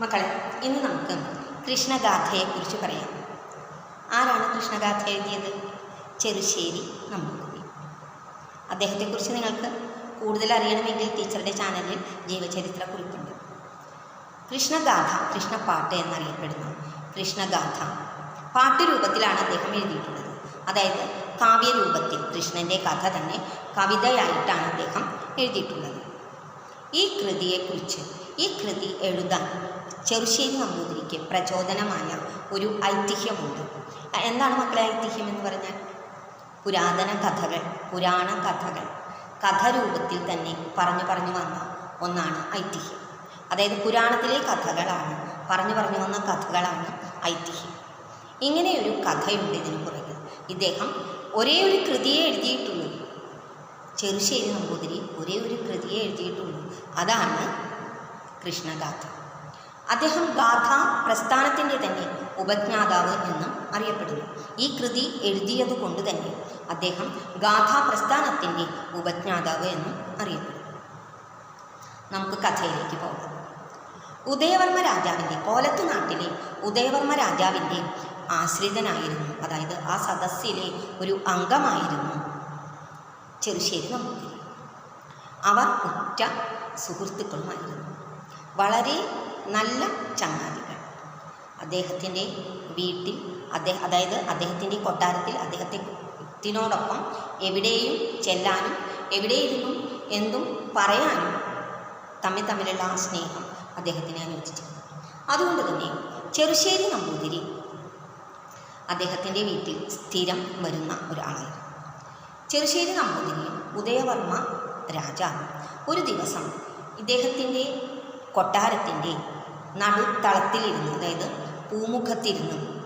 മക്കളെ ഇന്ന് നമുക്ക് കൃഷ്ണഗാഥയെക്കുറിച്ച് പറയാം. ആരാണ് കൃഷ്ണഗാഥ എഴുതിയത്? ചെറുശ്ശേരി നമ്പൂതിരി. അദ്ദേഹത്തെക്കുറിച്ച് നിങ്ങൾക്ക് കൂടുതൽ അറിയണമെങ്കിൽ ടീച്ചറുടെ ചാനലിൽ ജീവചരിത്ര കുറിപ്പുണ്ട്. കൃഷ്ണഗാഥ കൃഷ്ണപ്പാട്ട് എന്നറിയപ്പെടുന്നു കൃഷ്ണഗാഥ പാട്ട് രൂപത്തിലാണ് അദ്ദേഹം എഴുതിയിട്ടുള്ളത്. അതായത് കാവ്യരൂപത്തിൽ കൃഷ്ണന്റെ കഥ തന്നെ കവിതയായിട്ടാണ് അദ്ദേഹം എഴുതിയിട്ടുള്ളത്. ഈ കൃതിയെക്കുറിച്ച് ഈ കൃതി എഴുതാൻ ചെറുശ്ശേരി നമ്പൂതിരിക്ക് പ്രചോദനമായ ഒരു ഐതിഹ്യമുണ്ട്. എന്താണ് മക്കളെ ഐതിഹ്യം എന്ന് പറഞ്ഞാൽ? പുരാതന കഥകൾ പുരാണ കഥകൾ. കഥരൂപത്തിൽ തന്നെ പറഞ്ഞു പറഞ്ഞു വന്ന ഒന്നാണ് ഐതിഹ്യം. അതായത് പുരാണത്തിലെ കഥകളാണ് പറഞ്ഞു പറഞ്ഞു വന്ന കഥകളാണ് ഐതിഹ്യം. ഇങ്ങനെയൊരു കഥയുണ്ട് ഇതിന് പുറകിൽ. ഇദ്ദേഹം ഒരേ ഒരു കൃതിയെ എഴുതിയിട്ടുള്ളൂ. ചെറുശ്ശേരി നമ്പൂതിരി ഒരേ ഒരു കൃതിയെ എഴുതിയിട്ടുള്ളൂ. അതാണ് കൃഷ്ണഗാഥ. അദ്ദേഹം ഗാഥ പ്രസ്ഥാനത്തിന്റെ തന്നെ ഉപജ്ഞാതാവ് എന്നും അറിയപ്പെടുന്നു. ഈ കൃതി എഴുതിയതുകൊണ്ട് തന്നെ അദ്ദേഹം ഗാഥാ പ്രസ്ഥാനത്തിന്റെ ഉപജ്ഞാതാവ് എന്നും അറിയപ്പെടുന്നു. നമുക്ക് കഥയിലേക്ക് പോകാം. ഉദയവർമ്മ രാജാവിന്റെ കോലത്തു നാട്ടിലെ ഉദയവർമ്മ രാജാവിന്റെ ആശ്രിതനായിരുന്നു. അതായത് ആ സദസ്സിലെ ഒരു അംഗമായിരുന്നു ചെറുശ്ശേരി നമ്പൂതിരി അവർ ഉറ്റ സുഹൃത്തുക്കളുമായിരുന്നു. വളരെ നല്ല ചങ്ങാതികൾ. അദ്ദേഹത്തിന്റെ വീട്ടിൽ അദ്ദേഹം അതായത് അദ്ദേഹത്തിന്റെ കൊട്ടാരത്തിൽ അദ്ദേഹത്തെ ത്തിനോടൊപ്പം എവിടെയും ചെല്ലാനും എവിടെയിരുന്നും എന്തും പറയാനും തമ്മിൽ തമ്മിലുള്ള ആ സ്നേഹം അദ്ദേഹത്തിനെ അനുവദിച്ചിരുന്നു അതുകൊണ്ട് തന്നെ ചെറുശ്ശേരി നമ്പൂതിരി അദ്ദേഹത്തിന്റെ വീട്ടിൽ സ്ഥിരം വരുന്ന ഒരാളായിരുന്നു. ചെറുശ്ശേരി നമ്പൂതിരിയും ഉദയവർമ്മ രാജാവ് ഒരു ദിവസം ഇദ്ദേഹത്തിന്റെ കൊട്ടാരത്തിന്റെ നടുത്തളത്തിലിരുന്ന് അതായത് പൂമുഖത്തിരുന്ന്.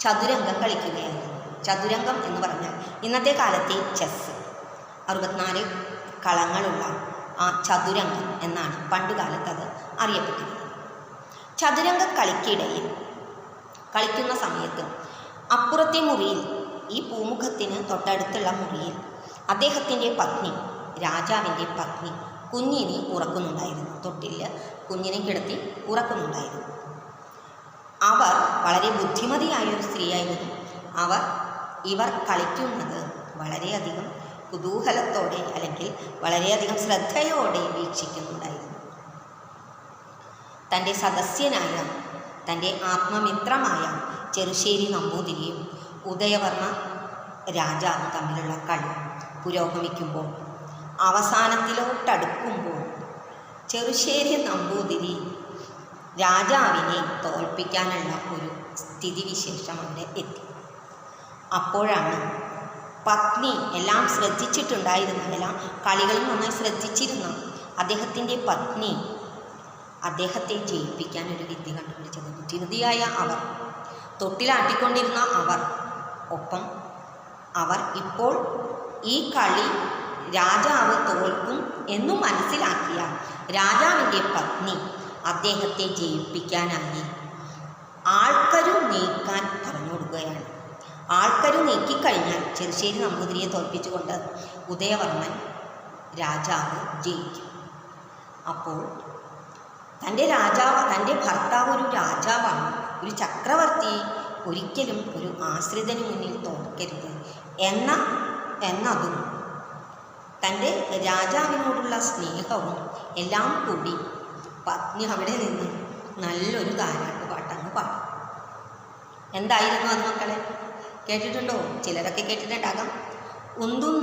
ചതുരംഗം കളിക്കുകയായിരുന്നു. ചതുരംഗം എന്ന് പറഞ്ഞാൽ ഇന്നത്തെ കാലത്തെ ചെസ് അറുപത്തിനാല് കളങ്ങളുള്ള ആ ചതുരംഗം എന്നാണ് പണ്ടുകാലത്ത് അത് അറിയപ്പെട്ടിരുന്നത്. ചതുരംഗ കളിക്കിടയിൽ കളിക്കുന്ന സമയത്ത് അപ്പുറത്തെ മുറിയിൽ ഈ പൂമുഖത്തിന് തൊട്ടടുത്തുള്ള മുറിയിൽ അദ്ദേഹത്തിന്റെ പത്നി രാജാവിന്റെ പത്നി കുഞ്ഞിനെ ഉറക്കുന്നുണ്ടായിരുന്നു. തൊട്ടിൽ കുഞ്ഞിനെ കിടത്തി ഉറക്കുന്നുണ്ടായിരുന്നു. അവർ വളരെ ബുദ്ധിമതിയായ ഒരു സ്ത്രീയായിരുന്നു. അവർ ഇവർ കളിക്കുന്നത് വളരെയധികം കുതൂഹലത്തോടെ അല്ലെങ്കിൽ വളരെയധികം ശ്രദ്ധയോടെ വീക്ഷിക്കുന്നുണ്ടായിരുന്നു. തന്റെ സദസ്യനായ തന്റെ ആത്മമിത്രമായ ചെറുശ്ശേരി നമ്പൂതിരിയും ഉദയവർമ്മ രാജാവ് തമ്മിലുള്ള കളി പുരോഗമിക്കുമ്പോൾ അവസാനത്തിലോട്ടടുക്കുമ്പോൾ ചെറുശ്ശേരി നമ്പൂതിരി രാജാവിനെ തോൽപ്പിക്കാനുള്ള ഒരു സ്ഥിതിവിശേഷം അവിടെ എത്തി. അപ്പോഴാണ് പത്നി എല്ലാം ശ്രദ്ധിച്ചിട്ടുണ്ടായിരുന്നില്ല കളികളും നന്നായി ശ്രദ്ധിച്ചിരുന്ന അദ്ദേഹത്തിന്റെ പത്നി അദ്ദേഹത്തെ ജയിപ്പിക്കാൻ ഒരു വിദ്യ കണ്ടുപിടിച്ചത്. ധൃതിയായ അവർ തൊട്ടിലാട്ടിക്കൊണ്ടിരുന്ന അവർ ഒപ്പം അവർ ഇപ്പോൾ ഈ കളി രാജാവ് തോൽക്കും എന്നു മനസ്സിലാക്കിയ രാജാവിന്റെ പത്നി അദ്ദേഹത്തെ ജയിപ്പിക്കാനായി ആൾക്കരു നീക്കാൻ പറഞ്ഞു കൊടുക്കുകയാണ് ആൾക്കരു നീക്കിക്കഴിഞ്ഞാൽ ചെറുശ്ശേരി നമ്പൂതിരിയെ തോൽപ്പിച്ചുകൊണ്ട് ഉദയവർമ്മൻ രാജാവ് ജയിക്കും. അപ്പോൾ തന്റെ രാജാവ് തന്റെ ഭർത്താവ് ഒരു രാജാവാണ് ഒരു ചക്രവർത്തി ഒരിക്കലും ഒരു ആശ്രിതന് മുന്നിൽ തോൽക്കരുത് എന്ന എന്നതും തന്റെ രാജാവിനോടുള്ള സ്നേഹവും എല്ലാം കൂടി പത്നി അവിടെ നിന്ന് നല്ലൊരു താരാട്ട് പാട്ടങ്ങ് പാടും എന്തായിരുന്നു അത് മക്കളെ കേട്ടിട്ടുണ്ടോ ചിലരൊക്കെ കേട്ടിട്ടുണ്ടാകാം ഉന്തും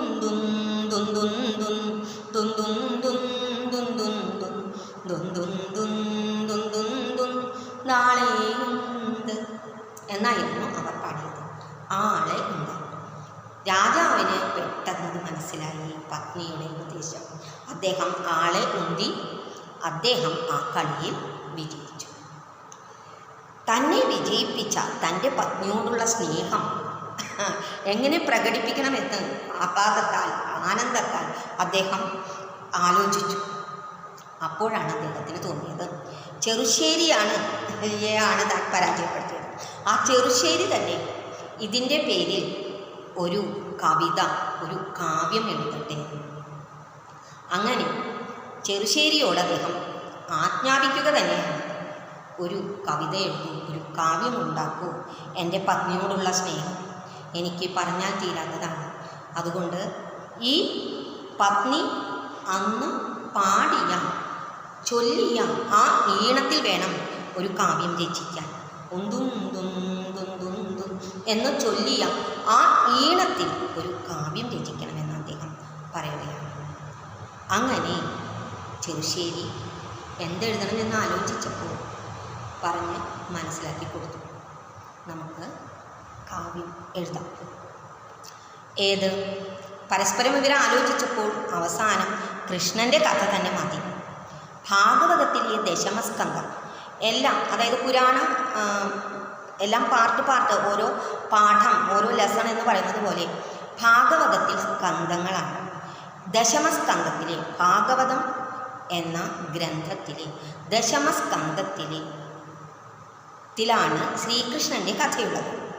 നാളെയുണ്ട് എന്നായിരുന്നു അവർ പാടിയത് ആളെ ഉണ്ട് രാജാവിന് പെട്ടെന്ന് മനസ്സിലായി പത്നിയുടെ ഉപദേശം. അദ്ദേഹം ആളെ ഉന്തി അദ്ദേഹം ആ കളിയിൽ വിജയിച്ചു. തന്നെ വിജയിപ്പിച്ച തന്റെ പത്നിയോടുള്ള സ്നേഹം എങ്ങനെ പ്രകടിപ്പിക്കണമെന്ന് ആഹ്ലാദത്താൽ ആനന്ദത്താൽ അദ്ദേഹം ആലോചിച്ചു. അപ്പോഴാണ് അദ്ദേഹത്തിന് തോന്നിയത് ചെറുശ്ശേരിയാണ് ആണ് താൻ പരാജയപ്പെടുത്തിയത്. ആ ചെറുശ്ശേരി തന്നെ. ഇതിന്റെ പേരിൽ ഒരു കവിത ഒരു കാവ്യം എഴുതട്ടെ. അങ്ങനെ ചെറുശ്ശേരിയോട് അദ്ദേഹം ആജ്ഞാപിക്കുക തന്നെയാണ്. ഒരു കവിത എഴുതൂ ഒരു കാവ്യം ഉണ്ടാക്കൂ എന്റെ പത്നിയോടുള്ള സ്നേഹം എനിക്ക് പറഞ്ഞാൽ തീരാത്തതാണ്. അതുകൊണ്ട് ഈ പത്നി അന്ന് പാടിയ ചൊല്ലിയ ആ ഈണത്തിൽ വേണം ഒരു കാവ്യം രചിക്കാൻ. ദും എന്ന് ചൊല്ലിയ ആ ഈണത്തിൽ ഒരു കാവ്യം രചിക്കണമെന്ന് അദ്ദേഹം പറയുകയാണ്. അങ്ങനെ ചെറുശ്ശേരി എന്തെഴുതണമെന്ന് ആലോചിച്ചപ്പോൾ പറഞ്ഞ് മനസ്സിലാക്കി കൊടുത്തു. നമുക്ക് കാവ്യം എഴുതാം. ഏത്? പരസ്പരം ഇവർ ആലോചിച്ചപ്പോൾ അവസാനം കൃഷ്ണന്റെ കഥ തന്നെ മതി ഭാഗവതത്തിലെ ദശമസ്കന്ധം എല്ലാം അതായത് പുരാണം എല്ലാം പാർട്ട് പാർട്ട് ഓരോ പാഠം ഓരോ ലെസൺ എന്ന് പറയുന്നത് പോലെ ഭാഗവതത്തിൽ സ്കന്ധങ്ങളാണ്. ദശമസ്കന്ധത്തിലെ ഭാഗവതം എന്ന ഗ്രന്ഥത്തിലെ ദശമസ്കന്ധത്തിലെ ത്തിലാണ് ശ്രീകൃഷ്ണന്റെ കഥയുള്ളത്.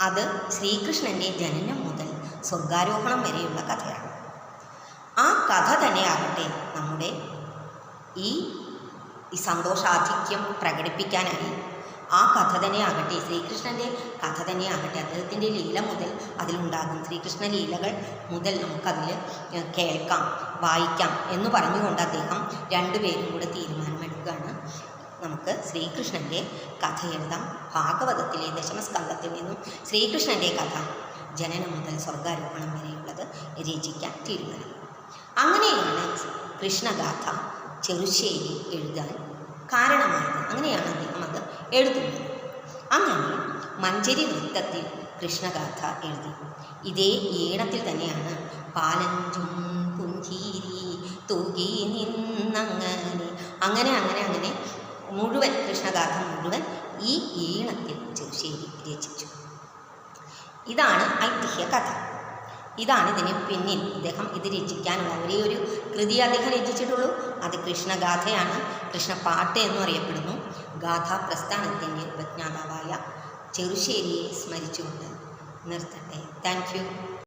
അത് ശ്രീകൃഷ്ണന്റെ ജനനം മുതൽ സ്വർഗാരോഹണം വരെയുള്ള കഥയാണ്. ആ കഥ തന്നെയാകട്ടെ നമ്മുടെ ഈ സന്തോഷാധിക്യം പ്രകടിപ്പിക്കാനായി ആ കഥ തന്നെ ആകട്ടെ. ശ്രീകൃഷ്ണന്റെ കഥ തന്നെ ആകട്ടെ. അദ്ദേഹത്തിന്റെ ലീല മുതൽ അതിലുണ്ടാകും ശ്രീകൃഷ്ണ ലീലകൾ മുതൽ നമുക്കതിൽ കേൾക്കാം വായിക്കാം എന്ന് പറഞ്ഞുകൊണ്ട് അദ്ദേഹം രണ്ടുപേരും കൂടെ തീരുമാനമെടുക്കുകയാണ്. നമുക്ക് ശ്രീകൃഷ്ണന്റെ കഥ എഴുതാം. ഭാഗവതത്തിലെ ദശമസ്കന്ധത്തിൽ നിന്നും ശ്രീകൃഷ്ണന്റെ കഥ ജനനം മുതൽ സ്വർഗാരോപണം വരെയുള്ളത് രചിക്കാൻ തീരുമാനം. അങ്ങനെയാണ് കൃഷ്ണഗാഥ ചെറുശ്ശേരി എഴുതാൻ കാരണമായത്. അങ്ങനെയാണ് എഴുതുന്നത് അങ്ങനെ മഞ്ചരി വൃത്തത്തിൽ കൃഷ്ണഗാഥ എഴുതി. ഇതേ ഈണത്തിൽ തന്നെയാണ് പാലഞ്ചും പുഞ്ചീരി തൂകി നിന്നങ്ങനെ. അങ്ങനെ അങ്ങനെ അങ്ങനെ മുഴുവൻ കൃഷ്ണഗാഥ മുഴുവൻ ഈ ഈണത്തിൽ ചെറുശ്ശേരി രചിച്ചു. ഇതാണ് ഐതിഹ്യ കഥ. ഇതാണ് ഇതിന് പിന്നിൽ അദ്ദേഹം ഇത് രചിക്കാനുള്ള ഒരേ ഒരു കൃതി അദ്ദേഹം രചിച്ചിട്ടുള്ളൂ. അത് കൃഷ്ണഗാഥയാണ്. കൃഷ്ണപാട്ട് എന്നും അറിയപ്പെടുന്നു. ഗാഥാ പ്രസ്ഥാനത്തിൻ്റെ ഉപജ്ഞാതാവായ ചെറുശ്ശേരിയെ സ്മരിച്ചുകൊണ്ട് നിർത്തട്ടെ താങ്ക് യു